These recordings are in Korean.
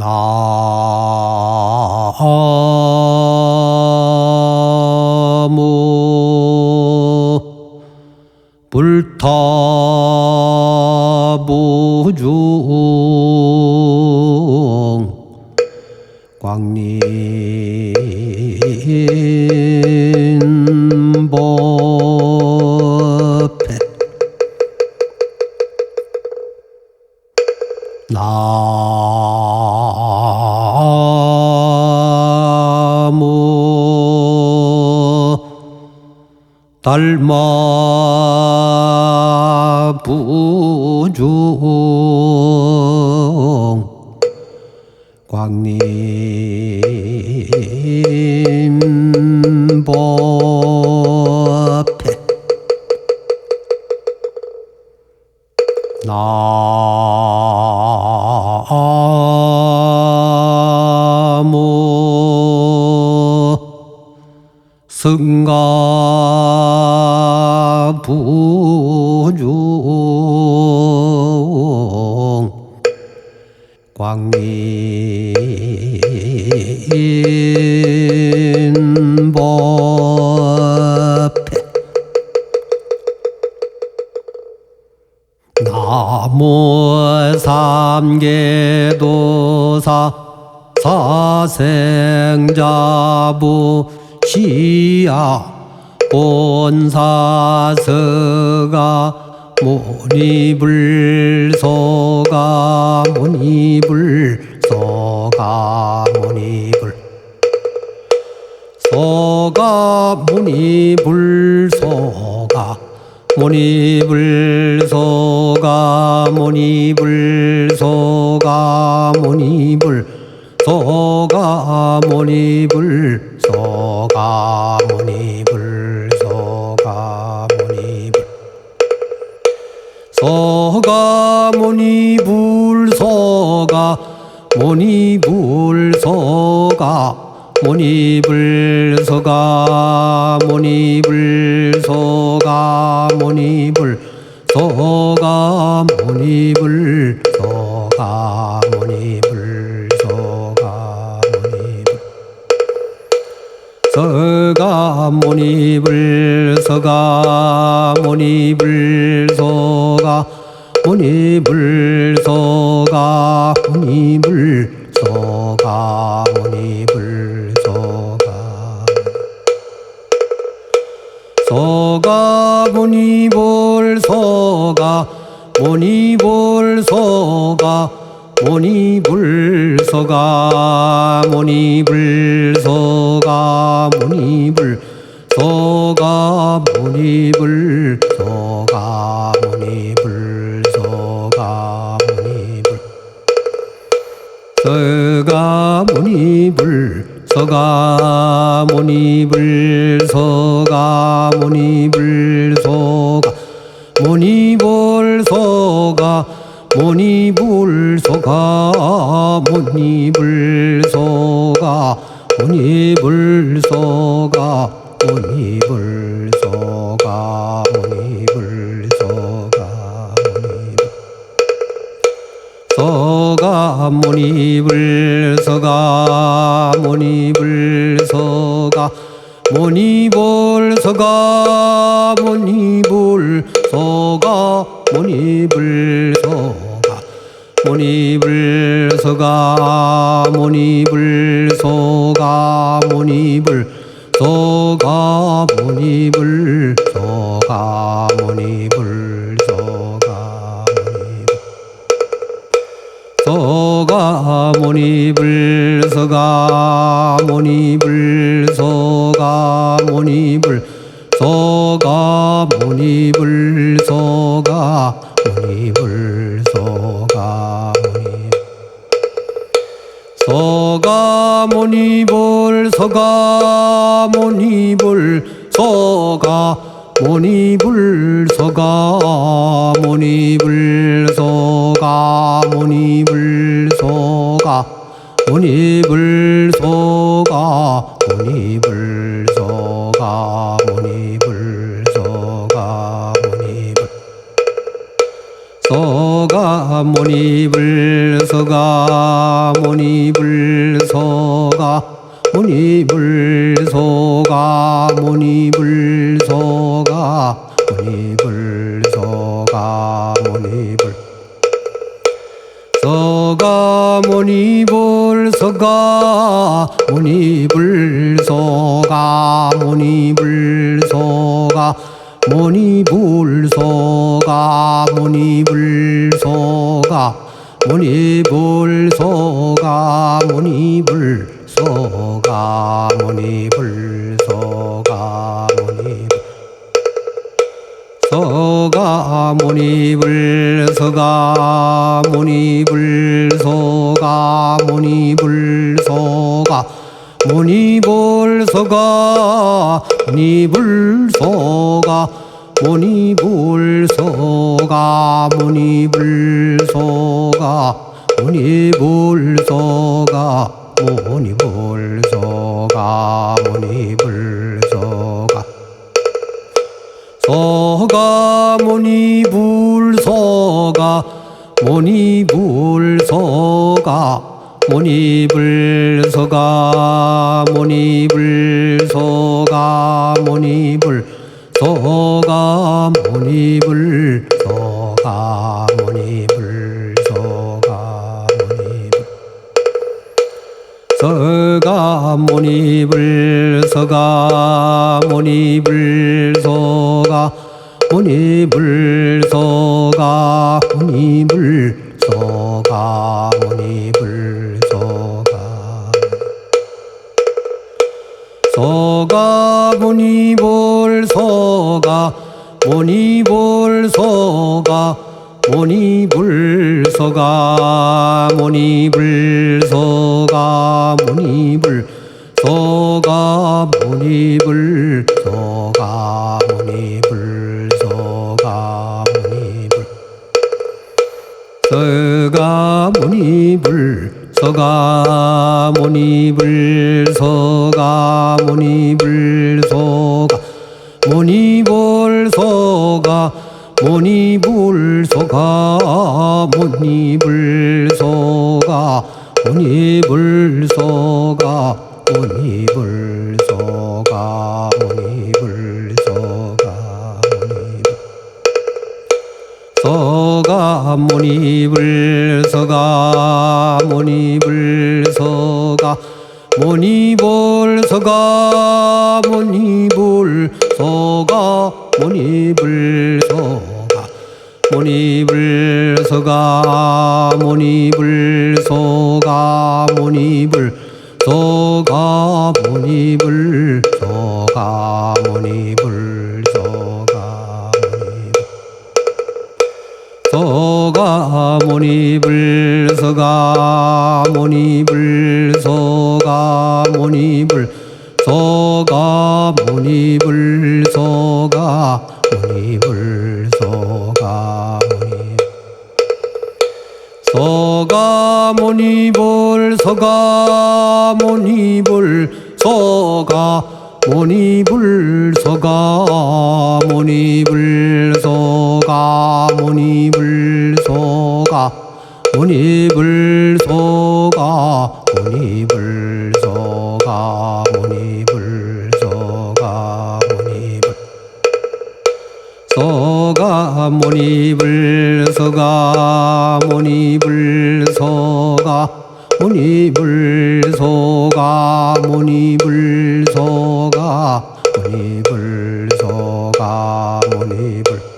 나무 불타무중 광림 닮아 부중 광리 광림법회 나무 삼계도사 사생자부 시야 본사서가 무니불소가 무니 소가 무니불소가 무니불소가 무니불소가 무니불 소가 무니불 소가 무니불 소가 무니불 소가 무니불 소가 무니불 소가 무니불 소가 무니불 소가 무니불 소가 무니불 소가 무니불 소가 무니불 서가 무니불 서가 무니불 소가 무니불 소가 무니불 소가 소가 무니불 소가 무니불 소가 무니불 소가 무니불 소가 무니불 소가 무니불 소가 무니불 소가 무니불. 서가 무니불 서가 무니불 서가 무니불 소가 무니불 소가 무니불 소가 무니불 소가 무니불 소가 무니불 소가 무니불 소가 무니불 서가 무니불 서가 무니불 서가 무니불 서가 무니불 서가 무니불 서가 무니불 서가 무니불 서가 무니불 서가 모니불. 서가 모니불 무니불소가 무니불소가 무니. 소가 무니불 소가 무니불 소가 무니불 소가 무니불 소가 무니불 소가 무니불 소가 모니불 서가 모니불 서가 모니불서가 모니불서가 모니불서가 모니불 서가 모니불서가 모니불 서가 모니불 서가 모니불 서가 모니불 서가 모니불 서가 모니불 서가 모니불 서가 모니불 불 서가 모니불 서가 모니불 서가 모니불 서가 모니불 서가 모니불 서가. 모니불 서가 서가 모니불 서가 모니불 서가 모니불 서가 모니불 서가 모니불 서가 모니불 서가 모니불 서가 모니불. 서가 모니불 서가 모니불 서가 모니불 서가 모니불 모니불 서가 모니불 서가 모니불 서가 모니불 서가 모니불 서가 모니불 서가 모니불. 서가 모니불 서가 모니불 서가 모니 모니불 서가 모니불 서가 모니불 서가 모니불 서가 모니불 서가 모니불 모니불 서가 모니불 서가 모니불 서가 모니불 서가 모니불 서가 모니불 서가 모니불 서가 모니불 서가 모니불 서가 모니불 서가 모니불 서가 모니불 서가 모니불 서가 모니불 서가 모니불 서가 모니불 서가 모니불 서가 모니불 모니불서가 모니불서가 모니불서가 모니불서가 모니불서가 모니불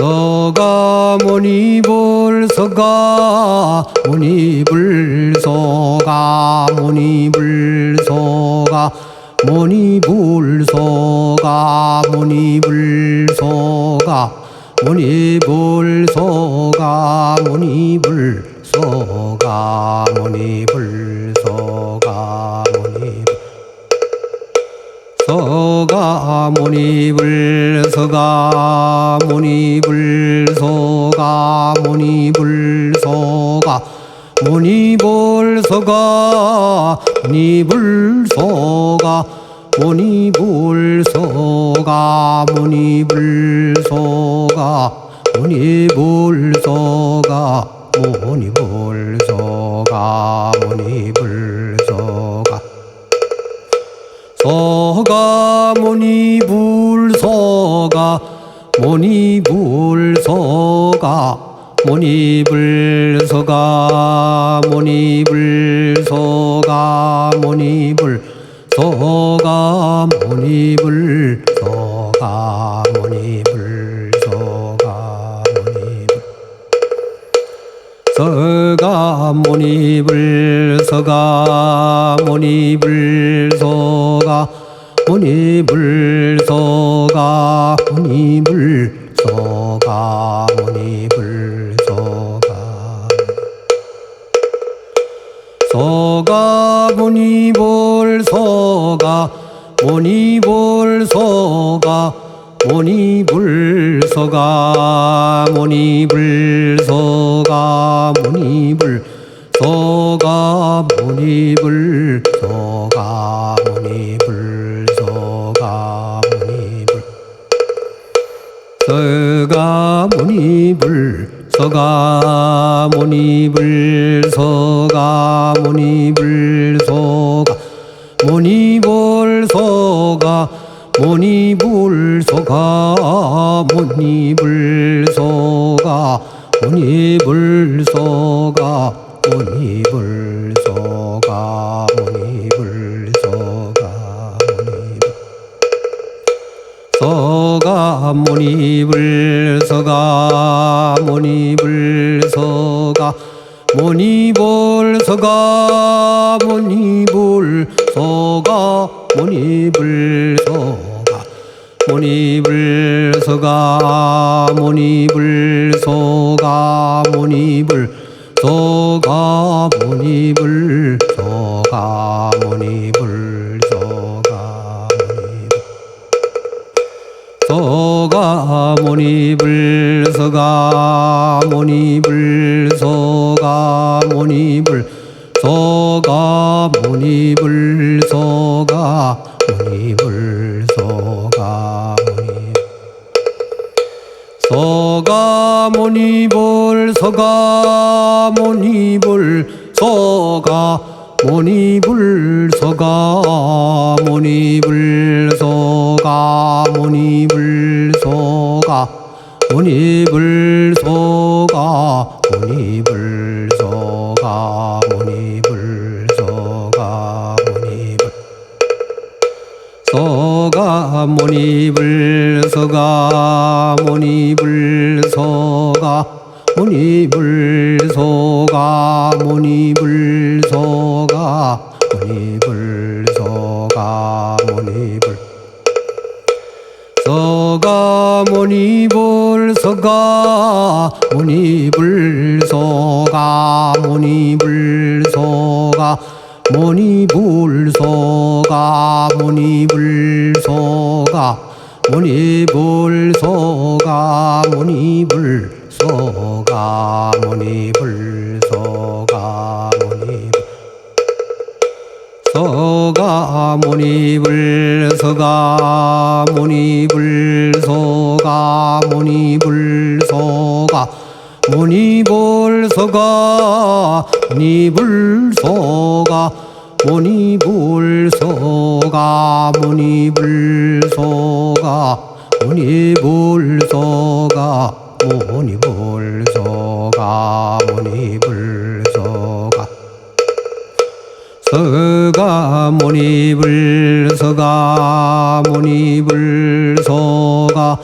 서가 모니불서가 모니불서가 모니불 모니불 서가 모니불 서가 모니불 서가 모니불 서가 모니불 서가 모니불 서가 모니불 서가 모니불 서가 모니불 서가 문이불소가 문이불소가 문이불소가 문이불소가 문이불소가 문이불소가 문이불소가. 소가 문이불소가 문이불소가. 무니불소가 무니불소가 무니불 소가 무니불 소가 무니불 소가 무니불 서가 무니불 서가 무니불 소가 무니불 소가 무니불 소가 무니볼 소가 무니볼 소가 무니불 소가 무니불 소가 무니불 소가 무니불 소가 무니불 소가 무니불 서가 무니불 서가 불 서가 무니불 소가 무니불 소가 무니불 소가 무니불 소가 무니불 소가 무니불 소가 무니불 소가 무니불 서가 모니 불 서가 모니 불 서가 모니불 서가 모니불 서가 모니불 서가 모니불 서가 모니불 서가 모니불 서가 모니불 서가 모니불 서가 모니불 서가 모니불 서가 모니불 서가 모니불 소가 모니불 소가 모니불 소가 모니불. 소가 모니불 소가 모니불 소가 모니불 소가 모니불 소가 모니불. 문이불소가 문이불소가 문이불소가 문이불 소가 문이불소가 문이불소가 문이불소가 문이불소가 문이불 모니불 서가 모니불 서가 모니불 서가 모니불 서가 모니불 서가 모니불 서가 모니불 서가 모니불 서가 모니불 서가 모니불 서가 모니불 서가 모니불 서가 모니불 서가 모니불 서가 모니불 서가 모니불 서가. 서가 모니불 서가 모니불 서가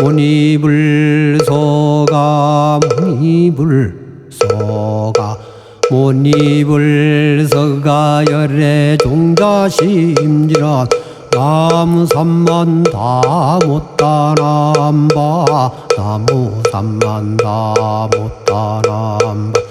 모니불 서가 모니불 서가 모니불 서가 열애 종자심지란 나무 삼만 다 못다 남바 나무 삼만 다 못다 남바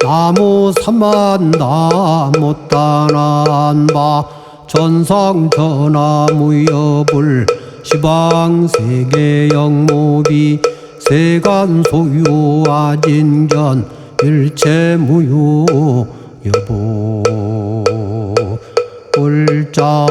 나무 삼만 다 못다난바 전상 전하 무여불 시방 세계 영무비 세간 소유 아진견 일체 무유 여보. 불자